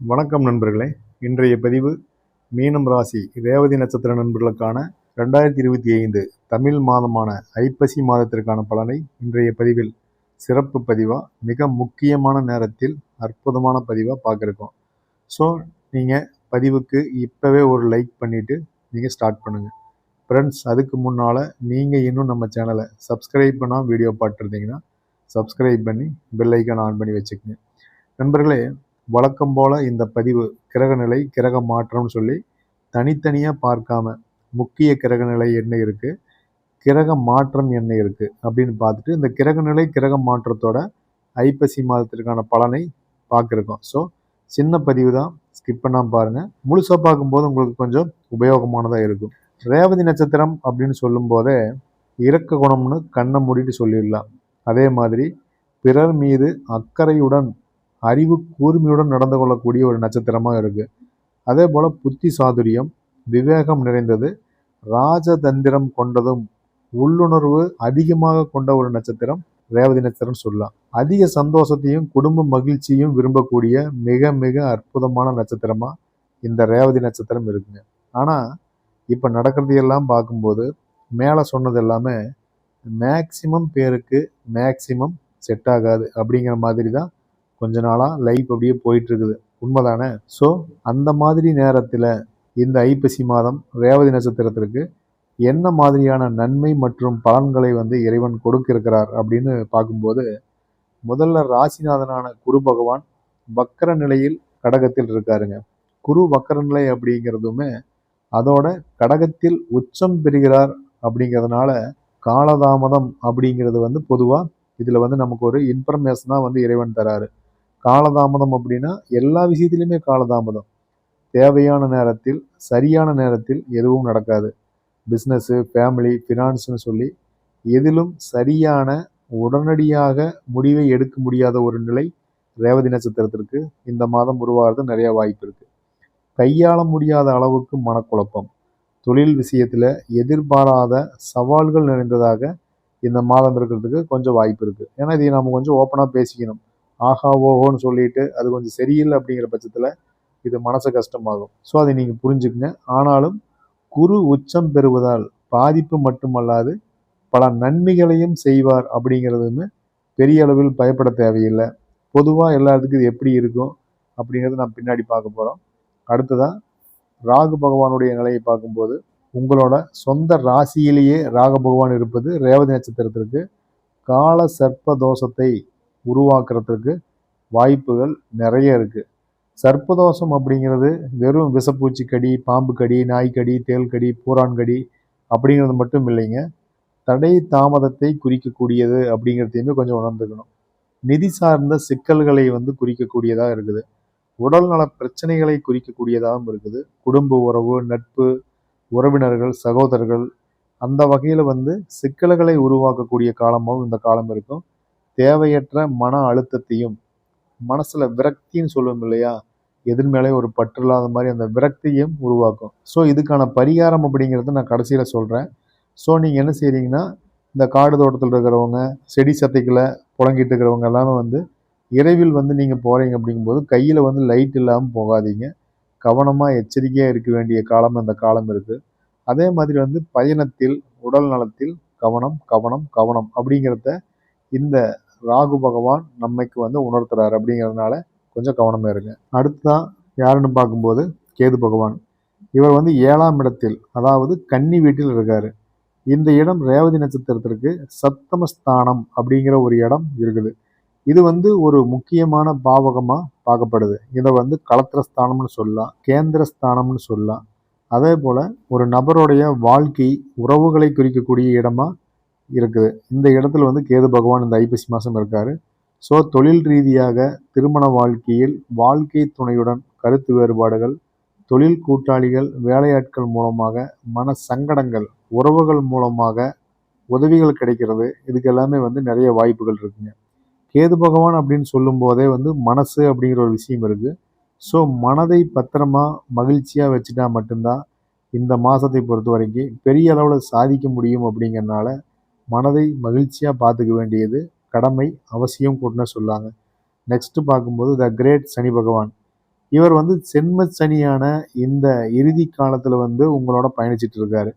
வணக்கம் நண்பர்களே. இன்றைய பதிவு மீனம் ராசி ரேவதி நட்சத்திர நண்பர்களுக்கான ரெண்டாயிரத்தி இருபத்தி ஐந்து தமிழ் மாதமான ஐப்பசி மாதத்திற்கான பலனை இன்றைய பதிவில் சிறப்பு பதிவாக மிக முக்கியமான நேரத்தில் அற்புதமான பதிவாக பார்க்குறோம். ஸோ நீங்கள் பதிவுக்கு இப்போவே ஒரு லைக் பண்ணிவிட்டு நீங்கள் ஸ்டார்ட் பண்ணுங்கள் ஃப்ரெண்ட்ஸ் அதுக்கு முன்னால் நீங்கள் இன்னும் நம்ம சேனலை சப்ஸ்கிரைப் பண்ணால் வீடியோ பார்த்துருந்தீங்கன்னா சப்ஸ்கிரைப் பண்ணி பெல் ஐக்கான் ஆன் பண்ணி வச்சுக்கோங்க. நண்பர்களே வழக்கம் போல் இந்த பதிவு கிரகநிலை கிரக மாற்றம்னு சொல்லி தனித்தனியாக பார்க்காம முக்கிய கிரகநிலை என்ன இருக்குது கிரக மாற்றம் என்ன இருக்குது அப்படின்னு பார்த்துட்டு இந்த கிரகநிலை கிரக மாற்றத்தோட ஐப்பசி மாதத்திற்கான பலனை பார்க்குறோம். ஸோ சின்ன பதிவு தான். ஸ்கிப் பண்ணாமல் பாருங்கள் முழுசாக பார்க்கும்போது உங்களுக்கு கொஞ்சம் உபயோகமானதாக இருக்கும். ரேவதி நட்சத்திரம் அப்படின்னு சொல்லும்போதே இறக்க குணம்னு கண்ணை மூடிட்டு சொல்லிடலாம். அதே மாதிரி பிறர் மீது அக்கறையுடன் அறிவு கூர்மையுடன் நடந்து கொள்ளக்கூடிய ஒரு நட்சத்திரமாக இருக்குது அதே போல் புத்தி சாதுரியம் விவேகம் நிறைந்தது ராஜதந்திரம் கொண்டதும் உள்ளுணர்வு அதிகமாக கொண்ட ஒரு நட்சத்திரம் ரேவதி நட்சத்திரம் சொல்லலாம். அதிக சந்தோஷத்தையும் குடும்ப மகிழ்ச்சியும் விரும்பக்கூடிய மிக மிக அற்புதமான நட்சத்திரமாக இந்த ரேவதி நட்சத்திரம் இருக்குங்க. ஆனால் இப்போ நடக்கிறது எல்லாம் பார்க்கும்போது மேலே சொன்னது எல்லாமே மேக்சிமம் பேருக்கு மேக்சிமம் செட் ஆகாது அப்படிங்கிற மாதிரி தான் கொஞ்ச நாளாக லைஃப் அப்படியே போயிட்டுருக்குது. உண்மைதானே? ஸோ அந்த மாதிரி நேரத்தில் இந்த ஐப்பசி மாதம் ரேவதி நட்சத்திரத்திற்கு என்ன மாதிரியான நன்மை மற்றும் பலன்களை வந்து இறைவன் கொடுக்கிருக்கிறார் அப்படின்னு பார்க்கும்போது முதல்ல ராசிநாதனான குரு பகவான் வக்கர நிலையில் கடகத்தில் இருக்காருங்க. குரு வக்கர நிலை அப்படிங்கிறதுமே அதோட கடகத்தில் உச்சம் பெறுகிறார் அப்படிங்கிறதுனால காலதாமதம் அப்படிங்கிறது வந்து பொதுவாக இதில் வந்து நமக்கு ஒரு இன்ஃபர்மேஷனாக வந்து இறைவன் தராரு. காலதாமதம் அப்படின்னா எல்லா விஷயத்திலுமே காலதாமதம். தேவையான நேரத்தில் சரியான நேரத்தில் எதுவும் நடக்காது. பிஸ்னஸ்ஸு ஃபேமிலி ஃபினான்ஸ்னு சொல்லி எதிலும் சரியான உடனடியாக முடிவை எடுக்க முடியாத ஒரு நிலை ரேவதி நட்சத்திரத்திற்கு இந்த மாதம் உருவாகிறது நிறைய வாய்ப்பு இருக்குது கையாள முடியாத அளவுக்கு மனக்குழப்பம். தொழில் விஷயத்தில் எதிர்பாராத சவால்கள் நிறைந்ததாக இந்த மாதம் இருக்கிறதுக்கு கொஞ்சம் வாய்ப்பு இருக்குது ஏன்னா இதை நம்ம கொஞ்சம் ஓப்பனாக பேசிக்கணும். ஆஹா ஓஹோன்னு சொல்லிட்டு அது கொஞ்சம் சரியில்லை அப்படிங்கிற பட்சத்தில் இது மனசு கஷ்டமாகும். ஸோ அதை நீங்கள் புரிஞ்சுக்குங்க. ஆனாலும் குரு உச்சம் பெறுவதால் பாதிப்பு மட்டுமல்லாது பல நன்மைகளையும் செய்வார் அப்படிங்கிறதுமே பெரிய அளவில் பயப்பட தேவையில்லை. பொதுவாக எல்லாத்துக்கும் இது எப்படி இருக்கும் அப்படிங்கிறது நான் பின்னாடி பார்க்க போகிறோம் அடுத்ததாக ராகு பகவானுடைய நிலையை பார்க்கும்போது உங்களோட சொந்த ராசியிலேயே ராக பகவான் இருப்பது ரேவதி நட்சத்திரத்திற்கு கால சர்ப்ப தோஷத்தை உருவாக்குறதுக்கு வாய்ப்புகள் நிறைய இருக்குது சர்ப்பதோஷம் அப்படிங்கிறது வெறும் விஷப்பூச்சி கடி பாம்பு கடி நாய்க்கடி தேல்கடி பூரான்கடி அப்படிங்கிறது மட்டும் இல்லைங்க. தடை தாமதத்தை குறிக்கக்கூடியது அப்படிங்கிறதையுமே கொஞ்சம் உணர்ந்துக்கணும். நிதி சார்ந்த சிக்கல்களை வந்து குறிக்கக்கூடியதாக இருக்குது. உடல்நல பிரச்சனைகளை குறிக்கக்கூடியதாகவும் இருக்குது. குடும்ப உறவு நட்பு உறவினர்கள் சகோதரர்கள் அந்த வகையில் வந்து சிக்கல்களை உருவாக்கக்கூடிய காலமாகவும் இந்த காலம் இருக்கும். தேவையற்ற மன அழுத்தத்தையும் மனசில் விரக்தின்னு சொல்லுவோம் இல்லையா? எதிர் மேலே ஒரு பற்று இல்லாத மாதிரி அந்த விரக்தியும் உருவாக்கும். ஸோ இதுக்கான பரிகாரம் அப்படிங்கிறத நான் கடைசியில் சொல்கிறேன் ஸோ நீங்கள் என்ன செய்கிறீங்கன்னா இந்த காடு தோட்டத்தில் இருக்கிறவங்க செடி சத்தைகளை புழங்கிட்டு இருக்கிறவங்க எல்லாமே வந்து இரவில் வந்து நீங்கள் போகிறீங்க அப்படிங்கும்போது கையில் வந்து லைட் இல்லாமல் போகாதீங்க. கவனமாக எச்சரிக்கையாக இருக்க வேண்டிய காலம் அந்த காலம் இருக்குது அதே மாதிரி வந்து பயணத்தில் உடல் நலத்தில் கவனம் கவனம் கவனம் அப்படிங்கிறத இந்த ராகு பகவான் நம்மைக்கு வந்து உணர்த்துறாரு அப்படிங்கிறதுனால கொஞ்சம் கவனமாக இருங்க. அடுத்ததான் யாருன்னு பார்க்கும்போது கேது பகவான். இவர் வந்து ஏழாம் இடத்தில் அதாவது கன்னி வீட்டில் இருக்கார். இந்த இடம் ரேவதி நட்சத்திரத்திற்கு சத்தமஸ்தானம் அப்படிங்கிற ஒரு இடம் இருக்குது. இது வந்து ஒரு முக்கியமான பாவகமாக பார்க்கப்படுது. இதை வந்து கலத்திரஸ்தானம்னு சொல்லலாம் கேந்திரஸ்தானம்னு சொல்லலாம். அதே போல் ஒரு நபருடைய வாழ்க்கை உறவுகளை குறிக்கக்கூடிய இடமா இருக்குது. இந்த இடத்துல வந்து கேது பகவான் இந்த ஐப்பசி மாதம் இருக்கார். ஸோ தொழில் ரீதியாக திருமண வாழ்க்கையில் வாழ்க்கை துணையுடன் கருத்து வேறுபாடுகள் தொழில் கூட்டாளிகள் வேலையாட்கள் மூலமாக மன சங்கடங்கள் உறவுகள் மூலமாக உதவிகள் கிடைக்கிறது. இதுக்கு எல்லாமே வந்து நிறைய வாய்ப்புகள் இருக்குங்க. கேது பகவான் அப்படின்னு சொல்லும் போதே வந்து மனசு அப்படிங்கிற ஒரு விஷயம் இருக்குது ஸோ மனதை பத்திரமா மகிழ்ச்சியாக வச்சுட்டா மட்டும்தான் இந்த மாதத்தை பொறுத்த வரைக்கும் பெரிய அளவில் சாதிக்க முடியும் அப்படிங்கிறனால மனதை மகிழ்ச்சியாக பார்த்துக்க வேண்டியது கடமை அவசியம் கூடனே சொல்லாங்க. நெக்ஸ்ட்டு பார்க்கும்போது த கிரேட் சனி பகவான். இவர் வந்து சென்ம சனியான இந்த இறுதி காலத்தில் வந்து உங்களோட பயணிச்சிட்டு இருக்காரு.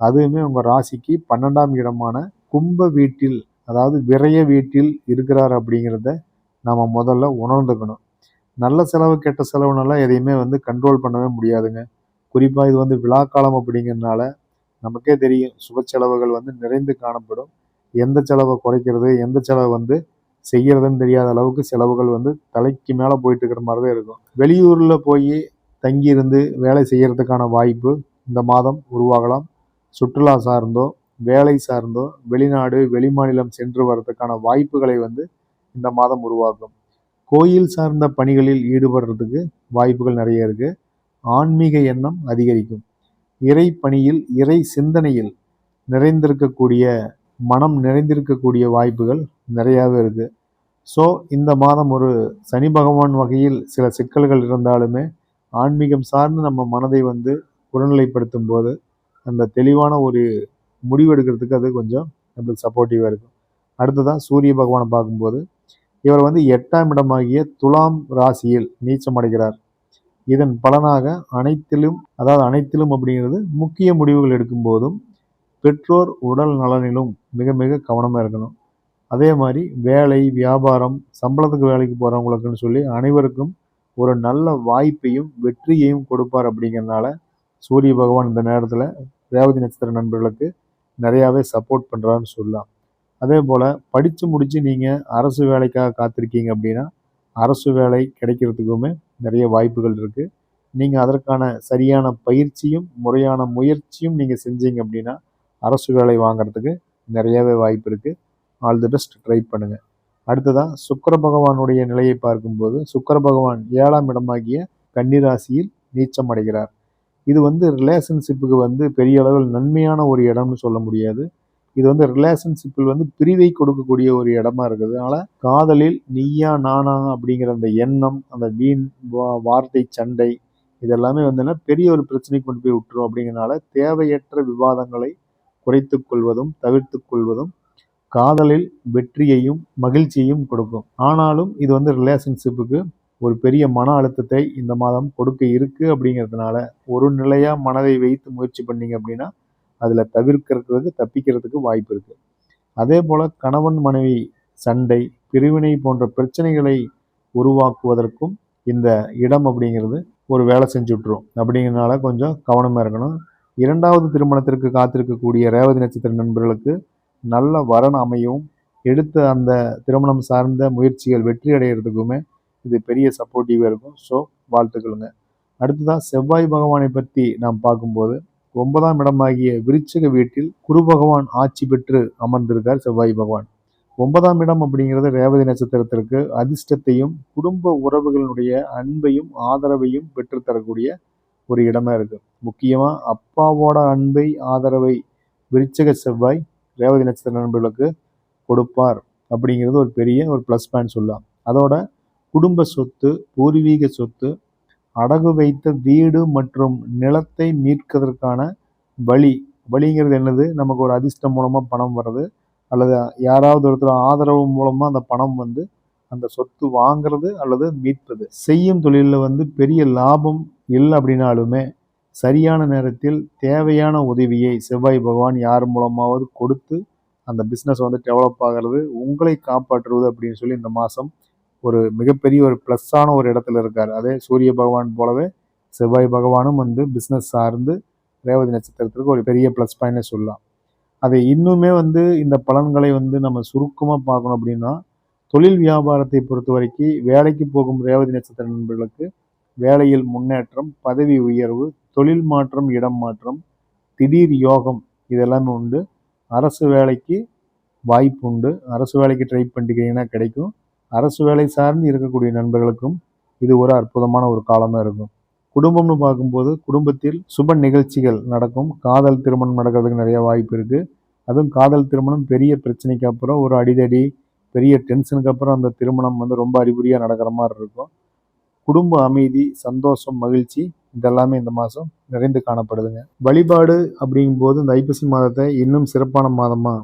அதுவுமே உங்கள் ராசிக்கு பன்னெண்டாம் இடமான கும்ப வீட்டில் அதாவது விரைய வீட்டில் இருக்கிறார் அப்படிங்கிறத நாம் முதல்ல உணர்ந்துக்கணும். நல்ல செலவு கெட்ட செலவுனெல்லாம் எதையுமே வந்து கண்ட்ரோல் பண்ணவே முடியாதுங்க. குறிப்பாக இது வந்து விழாக்காலம் அப்படிங்கிறதுனால நமக்கே தெரியும் சுப செலவுகள் வந்து நிறைந்து காணப்படும். எந்த செலவை குறைக்கிறது எந்த செலவை வந்து செய்கிறதுன்னு தெரியாத அளவுக்கு செலவுகள் வந்து தலைக்கு மேலே போயிட்டு இருக்கிற மாதிரி தான் இருக்கும். வெளியூரில் போய் தங்கியிருந்து வேலை செய்கிறதுக்கான வாய்ப்பு இந்த மாதம் உருவாகலாம். சுற்றுலா சார்ந்தோ வேலை சார்ந்தோ வெளிநாடு வெளிமாநிலம் சென்று வர்றதுக்கான வாய்ப்புகளை வந்து இந்த மாதம் உருவாக்கும். கோயில் சார்ந்த பணிகளில் ஈடுபடுறதுக்கு வாய்ப்புகள் நிறைய இருக்குது ஆன்மீக எண்ணம் அதிகரிக்கும். இறை பணியில் இறை சிந்தனையில் நிறைந்திருக்கக்கூடிய மனம் நிறைந்திருக்கக்கூடிய வாய்ப்புகள் நிறையாவே இருக்கு. ஸோ இந்த மாதம் ஒரு சனி பகவான் வகையில் சில சிக்கல்கள் இருந்தாலுமே ஆன்மீகம் சார்ந்து நம்ம மனதை வந்து புறநிலைப்படுத்தும் போது அந்த தெளிவான ஒரு முடிவெடுக்கிறதுக்கு அது கொஞ்சம் நம்மளுக்கு சப்போர்ட்டிவாக இருக்கும். அடுத்ததான் சூரிய பகவானை பார்க்கும்போது இவர் வந்து எட்டாம் இடமாகிய துலாம் ராசியில் நீச்சம் அடைகிறார். இதன் பலனாக அனைத்திலும் அதாவது அனைத்திலும் அப்படிங்கிறது முக்கிய முடிவுகள் எடுக்கும் போதும் பெற்றோர் உடல் நலனிலும் மிக மிக கவனமாக இருக்கணும். அதே மாதிரி வேலை வியாபாரம் சம்பளத்துக்கு வேலைக்கு போகிறவங்களுக்குன்னு சொல்லி அனைவருக்கும் ஒரு நல்ல வாய்ப்பையும் வெற்றியையும் கொடுப்பார் அப்படிங்கிறனால சூரிய பகவான் இந்த நேரத்தில் ரேவதி நட்சத்திர நண்பர்களுக்கு நிறையாவே சப்போர்ட் பண்ணுறான்னு சொல்லலாம். அதே போல் படித்து முடித்து நீங்கள் அரசு வேலைக்காக காத்திருக்கீங்க அப்படின்னா அரசு வேலை கிடைக்கிறதுக்குமே நிறைய வாய்ப்புகள் இருக்குது நீங்கள் அதற்கான சரியான பயிற்சியும் முறையான முயற்சியும் நீங்கள் செஞ்சீங்க அப்படின்னா அரசு வேலை வாங்குறதுக்கு நிறையவே வாய்ப்பு இருக்குது ஆல் தி பெஸ்ட் ட்ரை பண்ணுங்கள் அடுத்ததாக சுக்கர பகவானுடைய நிலையை பார்க்கும்போது சுக்கர பகவான் ஏழாம் இடமாகிய கன்னிராசியில் நீச்சம் அடைகிறார். இது வந்து ரிலேஷன்ஷிப்புக்கு வந்து பெரிய அளவில் நன்மையான ஒரு இடம்னு சொல்ல முடியாது. இது வந்து ரிலேஷன்ஷிப்பில் வந்து பிரிவை கொடுக்கக்கூடிய ஒரு இடமா இருக்குது. அதனால் காதலில் நீயா நானா அப்படிங்கிற அந்த எண்ணம் அந்த வீண் வார்த்தை சண்டை இதெல்லாமே வந்து பெரிய ஒரு பிரச்சனைக்கு கொண்டு போய் விட்டுரும். அப்படிங்கிறனால தேவையற்ற விவாதங்களை குறைத்து கொள்வதும் தவிர்த்து கொள்வதும் காதலில் வெற்றியையும் மகிழ்ச்சியையும் கொடுக்கும். ஆனாலும் இது வந்து ரிலேஷன்ஷிப்புக்கு ஒரு பெரிய மன அழுத்தத்தை இந்த மாதம் கொடுக்க இருக்குது அப்படிங்கிறதுனால ஒரு நிலையாக மனதை வைத்து முயற்சி பண்ணீங்க அப்படின்னா அதில் தவிர்க்கிறது தப்பிக்கிறதுக்கு வாய்ப்பு இருக்கு. அதே போல் கணவன் மனைவி சண்டை பிரிவினை போன்ற பிரச்சனைகளை உருவாக்குவதற்கும் இந்த இடம் அப்படிங்கிறது ஒரு வேலை செஞ்சு அப்படிங்கிறனால கொஞ்சம் கவனமாக இருக்கணும். இரண்டாவது திருமணத்திற்கு காத்திருக்கக்கூடிய ரேவதி நட்சத்திர நண்பர்களுக்கு நல்ல வரன் அமையும் எடுத்த அந்த திருமணம் சார்ந்த முயற்சிகள் வெற்றி அடைகிறதுக்குமே இது பெரிய சப்போர்ட்டிவாக இருக்கும். ஸோ வாழ்த்துக்களுங்க. அடுத்ததான் செவ்வாய் பகவானை பற்றி நாம் பார்க்கும்போது ஒன்பதாம் இடமாகிய விருச்சக வீட்டில் குரு பகவான் ஆட்சி பெற்று அமர்ந்திருக்கார் செவ்வாய் பகவான். ஒன்பதாம் இடம் அப்படிங்கிறது ரேவதி நட்சத்திரத்திற்கு அதிர்ஷ்டத்தையும் குடும்ப உறவுகளினுடைய அன்பையும் ஆதரவையும் பெற்றுத்தரக்கூடிய ஒரு இடமா இருக்கு. முக்கியமாக அப்பாவோட அன்பை ஆதரவை விருச்சக செவ்வாய் ரேவதி நட்சத்திர நண்பர்களுக்கு கொடுப்பார் அப்படிங்கிறது ஒரு பெரிய ஒரு ப்ளஸ் பாயிண்ட் சொல்லலாம். அதோட குடும்ப சொத்து பூர்வீக சொத்து அடகு வைத்த வீடு மற்றும் நிலத்தை மீட்கிறதுக்கான வழி. வழிங்கிறது என்னது? நமக்கு ஒரு அதிர்ஷ்டம் மூலமாக பணம் வர்றது அல்லது யாராவது ஒருத்தர் ஆதரவு மூலமாக அந்த பணம் வந்து அந்த சொத்து வாங்கிறது அல்லது மீட்பது. செய்யும் தொழிலில் வந்து பெரிய லாபம் இல்லை அப்படின்னாலுமே சரியான நேரத்தில் தேவையான உதவியை செவ்வாய் பகவான் யார் மூலமாவது கொடுத்து அந்த பிஸ்னஸ் வந்து டெவலப் ஆகிறது உங்களை காப்பாற்றுவது அப்படின்னு சொல்லி இந்த மாதம் ஒரு மிகப்பெரிய ஒரு ப்ளஸ்ஸான ஒரு இடத்துல இருக்கார். அதே சூரிய பகவான் போலவே செவ்வாய் பகவானும் வந்து பிஸ்னஸ் சார்ந்து ரேவதி நட்சத்திரத்திற்கு ஒரு பெரிய ப்ளஸ் பாயிண்டே சொல்லலாம். அதை இன்னுமே வந்து இந்த பலன்களை வந்து நம்ம சுருக்கமாக பார்க்கணும் அப்படின்னா தொழில் வியாபாரத்தை பொறுத்த வரைக்கும் வேலைக்கு போகும் ரேவதி நட்சத்திர நண்பர்களுக்கு வேலையில் முன்னேற்றம் பதவி உயர்வு தொழில் மாற்றம் இடம் மாற்றம் திடீர் யோகம் இதெல்லாமே உண்டு. அரசு வேலைக்கு வாய்ப்பு உண்டு. அரசு வேலைக்கு ட்ரை பண்ணிக்கிறீங்கன்னா கிடைக்கும். அரசு வேலை சார்ந்து இருக்கக்கூடிய நண்பர்களுக்கும் இது ஒரு அற்புதமான ஒரு காலமாக இருக்கும். குடும்பம்னு பார்க்கும்போது குடும்பத்தில் சுப நிகழ்ச்சிகள் நடக்கும். காதல் திருமணம் நடக்கிறதுக்கு நிறைய வாய்ப்பு இருக்குது அதுவும் காதல் திருமணம் பெரிய பிரச்சனைக்கு அப்புறம் ஒரு அடிதடி பெரிய டென்ஷனுக்கு அப்புறம் அந்த திருமணம் வந்து ரொம்ப அறிகுறியாக நடக்கிற மாதிரி இருக்கும். குடும்ப அமைதி சந்தோஷம் மகிழ்ச்சி இதெல்லாமே இந்த மாதம் நிறைந்து காணப்படுதுங்க. வழிபாடு அப்படிங்கும்போது இந்த ஐப்பசி மாதத்தை இன்னும் சிறப்பான மாதமாக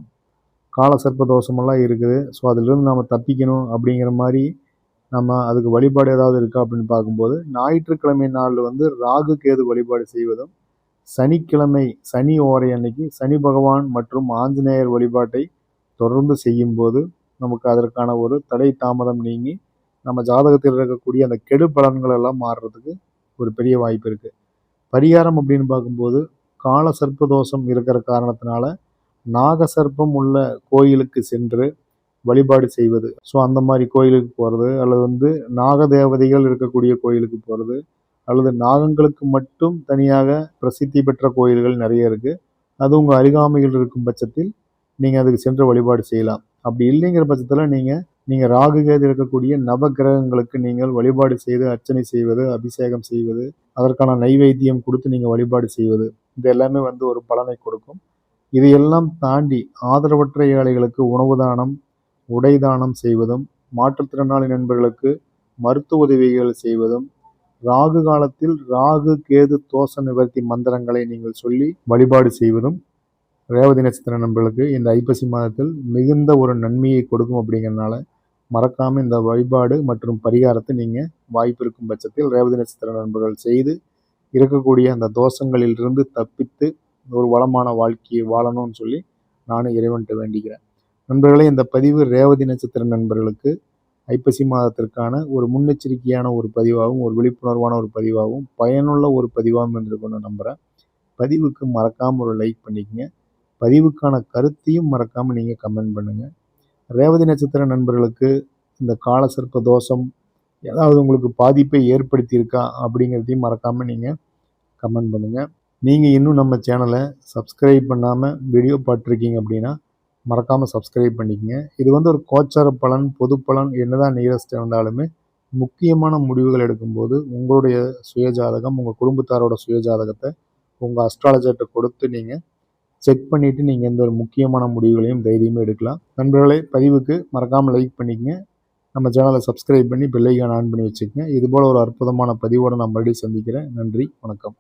கால சர்ப்ப தோஷமெல்லாம் இருக்குது. ஸோ அதிலிருந்து நாம் தப்பிக்கணும் அப்படிங்கிற மாதிரி நம்ம அதுக்கு வழிபாடு ஏதாவது இருக்கா அப்படின்னு பார்க்கும்போது ஞாயிற்றுக்கிழமை நாளில் வந்து ராகு கேது வழிபாடு செய்வதும் சனிக்கிழமை சனி ஓரை அன்னைக்கு சனி பகவான் மற்றும் ஆஞ்சநேயர் வழிபாட்டை தொடர்ந்து செய்யும்போது நமக்கு அதற்கான ஒரு தடை தாமதம் நீங்கி நம்ம ஜாதகத்தில் இருக்கக்கூடிய அந்த கெடு பலன்கள் எல்லாம் மாறுறதுக்கு ஒரு பெரிய வாய்ப்பு இருக்குது பரிகாரம் அப்படின்னு பார்க்கும்போது கால சர்ப்ப தோஷம் இருக்கிற காரணத்தினால நாகசர்ப்பம் உள்ள கோயிலுக்கு சென்று வழிபாடு செய்வது. ஸோ அந்த மாதிரி கோயிலுக்கு போகிறது அல்லது வந்து நாக தேவதைகள் இருக்கக்கூடிய கோயிலுக்கு போகிறது அல்லது நாகங்களுக்கு மட்டும் தனியாக பிரசித்தி பெற்ற கோயில்கள் நிறைய இருக்குது அது உங்கள் அருகாமையில் இருக்கும் பட்சத்தில் நீங்கள் அதுக்கு சென்று வழிபாடு செய்யலாம். அப்படி இல்லைங்கிற பட்சத்தில் நீங்கள் நீங்கள் ராகுகேது இருக்கக்கூடிய நவ கிரகங்களுக்கு நீங்கள் வழிபாடு செய்து அர்ச்சனை செய்வது அபிஷேகம் செய்வது அதற்கான நைவேத்தியம் கொடுத்து நீங்கள் வழிபாடு செய்வது இது எல்லாமே வந்து ஒரு பலனை கொடுக்கும். இதையெல்லாம் தாண்டி ஆதரவற்ற ஏழைகளுக்கு உணவு தானம் உடை தானம் செய்வதும் மாற்றுத்திறனாளி நண்பர்களுக்கு மருத்துவ உதவிகள் செய்வதும் ராகு காலத்தில் ராகு கேது தோஷ நிவர்த்தி மந்திரங்களை நீங்கள் சொல்லி வழிபாடு செய்வதும் ரேவதி நட்சத்திர நண்பர்களுக்கு இந்த ஐப்பசி மாதத்தில் மிகுந்த ஒரு நன்மையை கொடுக்கும் அப்படிங்கிறனால மறக்காமல் இந்த வழிபாடு மற்றும் பரிகாரத்தை நீங்கள் வாய்ப்பு இருக்கும் பட்சத்தில் ரேவதி நட்சத்திர நண்பர்கள் செய்து இருக்கக்கூடிய அந்த தோஷங்களிலிருந்து தப்பித்து ஒரு வளமான வாழ்க்கையை வாழணும்னு சொல்லி நானும் இறைவன்கிட்ட வேண்டிக்கிறேன். நண்பர்களே இந்த பதிவு ரேவதி நட்சத்திர நண்பர்களுக்கு ஐப்பசி மாதத்திற்கான ஒரு முன்னெச்சரிக்கையான ஒரு பதிவாகவும் ஒரு விழிப்புணர்வான ஒரு பதிவாகவும் பயனுள்ள ஒரு பதிவாகவும் இருந்திருக்கும்னு நம்புகிறேன் பதிவுக்கு மறக்காமல் ஒரு லைக் பண்ணிக்கங்க. பதிவுக்கான கருத்தையும் மறக்காமல் நீங்கள் கமெண்ட் பண்ணுங்கள் ரேவதி நட்சத்திர நண்பர்களுக்கு இந்த கால சர்ப்ப தோஷம் ஏதாவது உங்களுக்கு பாதிப்பை ஏற்படுத்தியிருக்கா அப்படிங்கிறதையும் மறக்காமல் நீங்கள் கமெண்ட் பண்ணுங்கள் நீங்கள் இன்னும் நம்ம சேனலை சப்ஸ்கிரைப் பண்ணாமல் வீடியோ பார்த்துருக்கீங்க அப்படின்னா மறக்காமல் சப்ஸ்கிரைப் பண்ணிக்கங்க. இது வந்து ஒரு கோச்சார பலன் பொது பலன் என்னதான் நியரஸ்ட் இருந்தாலுமே முக்கியமான முடிவுகள் எடுக்கும்போது உங்களுடைய சுயஜாதகம் உங்கள் குடும்பத்தாரோட சுயஜாதகத்தை உங்கள் அஸ்ட்ராலஜர்கிட்ட கொடுத்து நீங்கள் செக் பண்ணிவிட்டு நீங்கள் எந்த ஒரு முக்கியமான முடிவுகளையும் தைரியமாக எடுக்கலாம். நண்பர்களே பதிவுக்கு மறக்காமல் லைக் பண்ணிக்கங்க. நம்ம சேனலை சப்ஸ்கிரைப் பண்ணி பெல்லைக்கான் ஆன் பண்ணி வச்சுக்கோங்க. இதுபோல் ஒரு அற்புதமான பதிவோடு நான் மறுபடியும் சந்திக்கிறேன். நன்றி வணக்கம்.